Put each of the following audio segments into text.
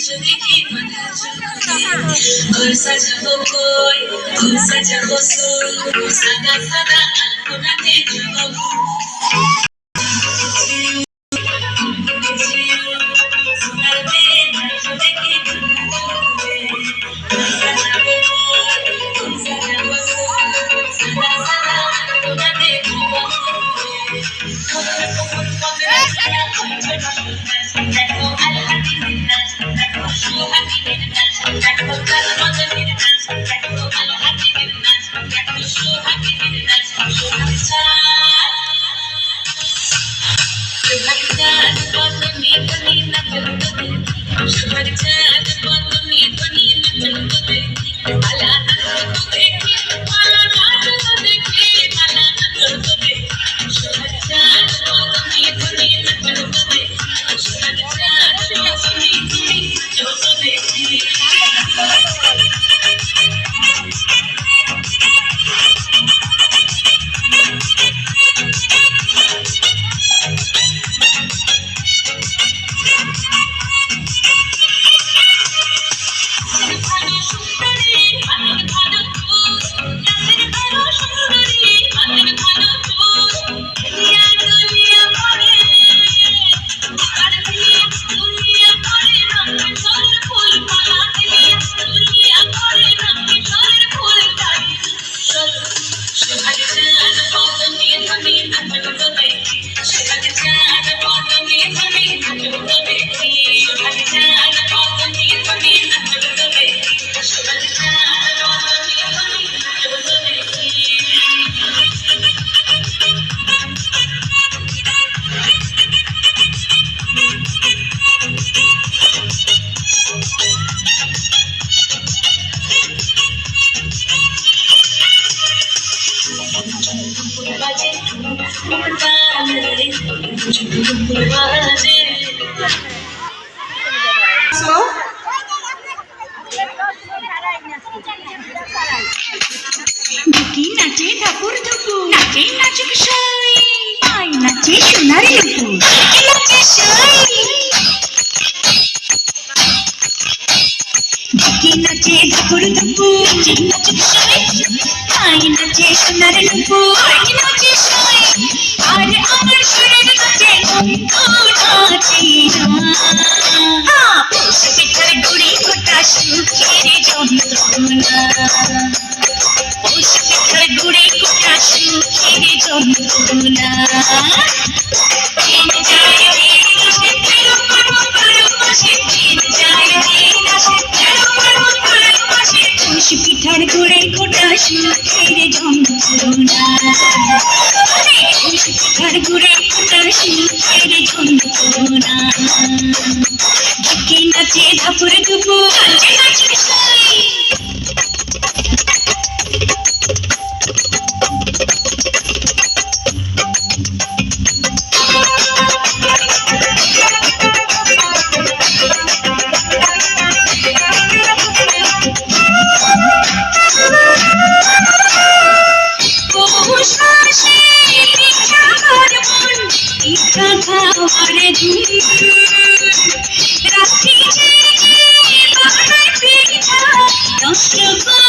और सजा हो कोई और सजा हो सुन सदा सदा अपना तेरे নাচে নাচুক সই আই নাচে সোনার লুকু নাচে সই ঢুকি নাচে ঠাকুর ঢুকু নাচে সই আই নাচে সোনার আই নাচে সই আর আমার সুরের নাচে নাচি পৌষ পিঠার গুড়ি গোটা সুখের যন্ত্রণা। Bunda. I'm still climb.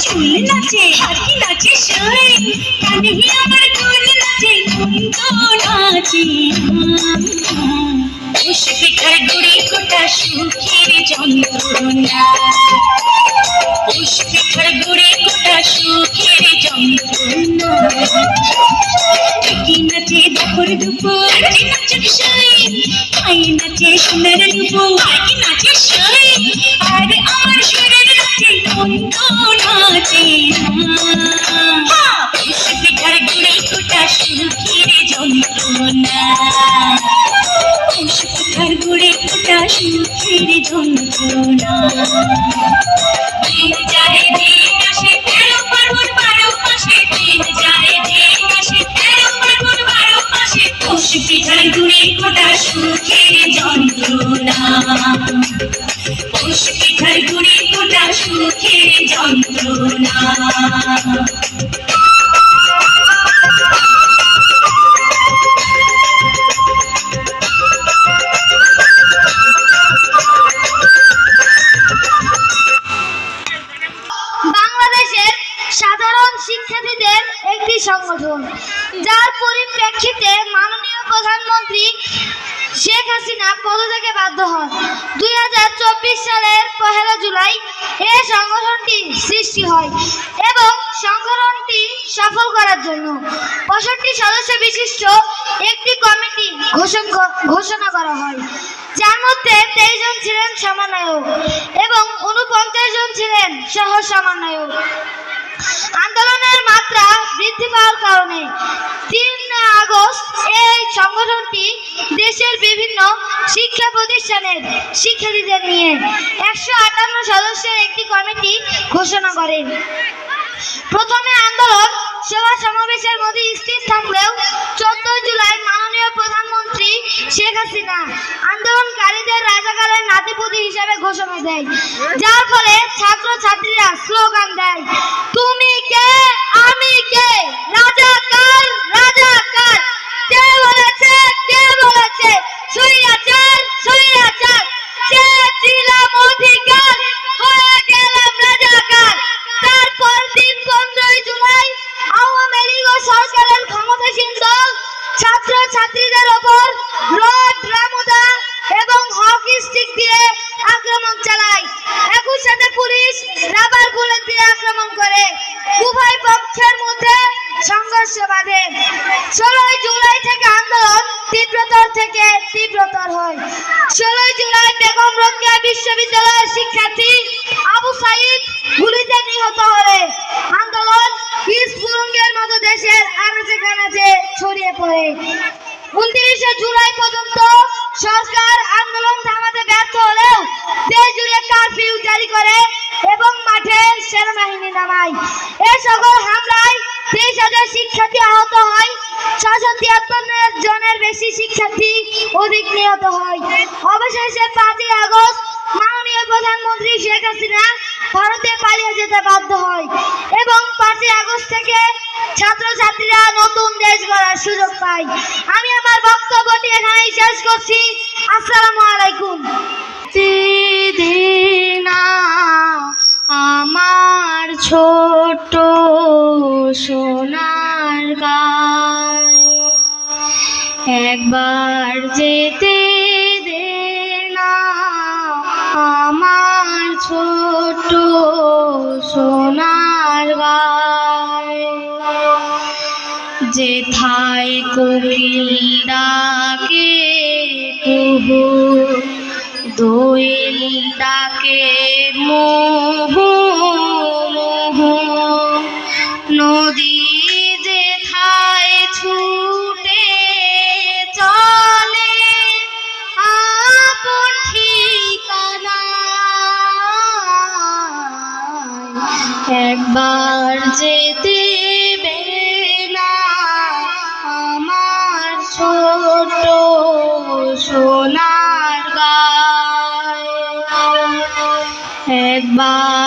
চুল নাচে হাতি নাচে সই কানে আমার ফুল নাচে কুন্দ নাচে উস পিঠার গুড়ি কোটা সুখের যন্ত্রণা উস পিঠার গুড়ি কোটা সুখের যন্ত্রণা নাচে দুপুর দুপুর নাচে সই আই নাচে সোনার দুপুর নাচে সই আর নাচে পিঠার গুড়ি কোটা সুখের যন্ত্রণা। উস পিঠার গুড়ি যন্ত্রণা। সাধারণ শিক্ষার্থীদের একটি সংগঠন। যার পরিপ্রেক্ষিতে মাননীয় প্রধানমন্ত্রী শেখ হাসিনা পদত্যাগে বাধ্য হন। দুই হাজার চব্বিশ সালের পহেলা জুলাই এ সংগঠনটি সৃষ্টি হয় এবং সংগঠনটি সফল করার জন্য পঁয়ষট্টি সদস্য বিশিষ্ট একটি কমিটি ঘোষণ ঘোষণা করা হয়। যার মধ্যে তেইশ জন ছিলেন সমন্বয়ক এবং উনপঞ্চাশ জন ছিলেন সহ সমন্বয়ক আন্দোলনের মাত্রা বৃদ্ধি পাওয়ার কারণে তিন আগস্ট এই সংগঠনটি দেশের বিভিন্ন শিক্ষা প্রতিষ্ঠানের শিক্ষার্থীদের নিয়ে একশো আটান্ন সদস্যের একটি কমিটি ঘোষণা করেন। প্রথমে আন্দোলন সেবা সমাবেশের মধ্যে স্থির থাকলেও চোদ্দ জুলাই মাননীয় প্রধানমন্ত্রী শেখ হাসিনা আন্দোলনকারীদের রাজাকারের নাতিপুতি হিসেবে ঘোষণা দেয়। যার ফলে ছাত্র ছাত্রীরা স্লোগান দেয়, তুমি কে? আমি কে? রাজাকার রাজাকার বিশ্ববিদ্যালয়ের শিক্ষার্থী আবু সাইদ গুলিতে নিহত হলে আন্দোলন বিস্ফোরণের মতো দেশের আনাচে কানাচে ছড়িয়ে পড়ে। উনত্রিশে জুলাই পর্যন্ত সরকার আন্দোলন থামাতে ব্যর্থ হলেও দেশ জুড়ে কারফিউ জারি করে এবং মাঠে সেনাবাহিনী নামায়। এ সকল হামলায় তেইশ হাজার শিক্ষার্থী আহত হয় ছশো তিয়াত্তর জনের বেশি শিক্ষার্থী অধিক নিহত হয়। অবশেষে পাঁচই আগস্ট মাননীয় প্রধানমন্ত্রী শেখ হাসিনা ভারতে পালিয়ে যেতে বাধ্য হয় এবং পাঁচই আগস্ট থেকে ছাত্রছাত্রীরা নতুন দেশ গড়ার সুযোগ পায়। আমি আমার বক্তব্যটি এখানেই শেষ করছি। আসসালামু আলাইকুম। আমার ছোট সোনার গায় একবার যেতে ডাকে কুহু দোয়েল ডাকে মোহ। একবার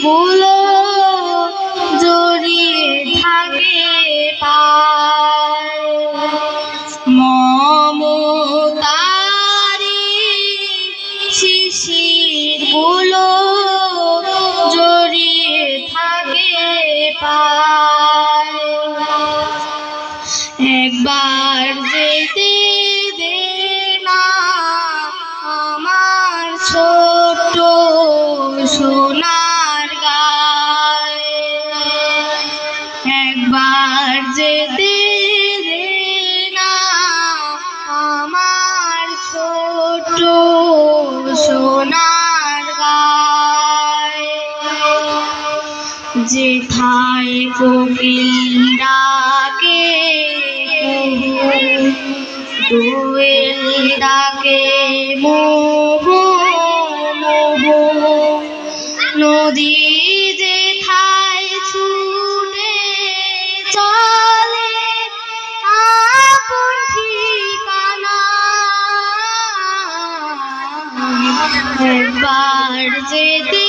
ফুল জড়িয়ে থাকে মমতারি শিশির ফুল জড়িয়ে থাকে পায় একবার যেতে দে আমার ছোট সোনা মোহ নদী যে থায় ছুটে চলে আপন ঠিকানা। একবার যেতে